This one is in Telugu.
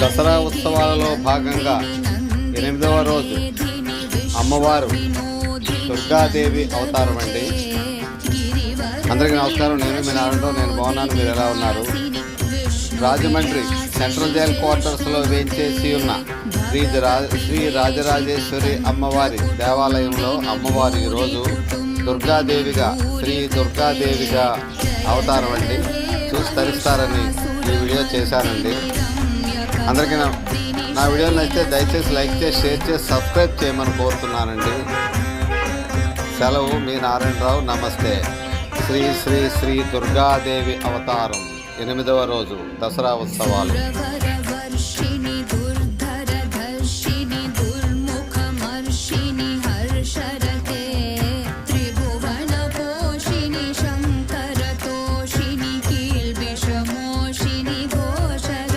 దసరా ఉత్సవాలలో భాగంగా ఎనిమిదవ రోజు అమ్మవారు దుర్గాదేవి అవతారం అండి అందరికీ నమస్కారం. నేను మీ నారాయణరావు నేను బాగున్నాను. మీరు ఎలా ఉన్నారు? రాజమండ్రి సెంట్రల్ జైల్ క్వార్టర్స్లో వేయించేసి ఉన్న శ్రీ రా శ్రీ రాజరాజేశ్వరి అమ్మవారి దేవాలయంలో అమ్మవారు ఈరోజు దుర్గాదేవిగా శ్రీ దుర్గాదేవిగా అవతారం అండి చూసి తరిస్తారని ఈ వీడియో చేశానండి అందరికీ నా నా వీడియో నచ్చితే దయచేసి లైక్ చేసి షేర్ చేసి సబ్స్క్రైబ్ చేయమని కోరుతున్నానండి. సెలవు మీ నారాయణరావు నమస్తే. శ్రీ శ్రీ శ్రీ దుర్గాదేవి అవతారం ఎనిమిదవ రోజు దసరా ఉత్సవాలు.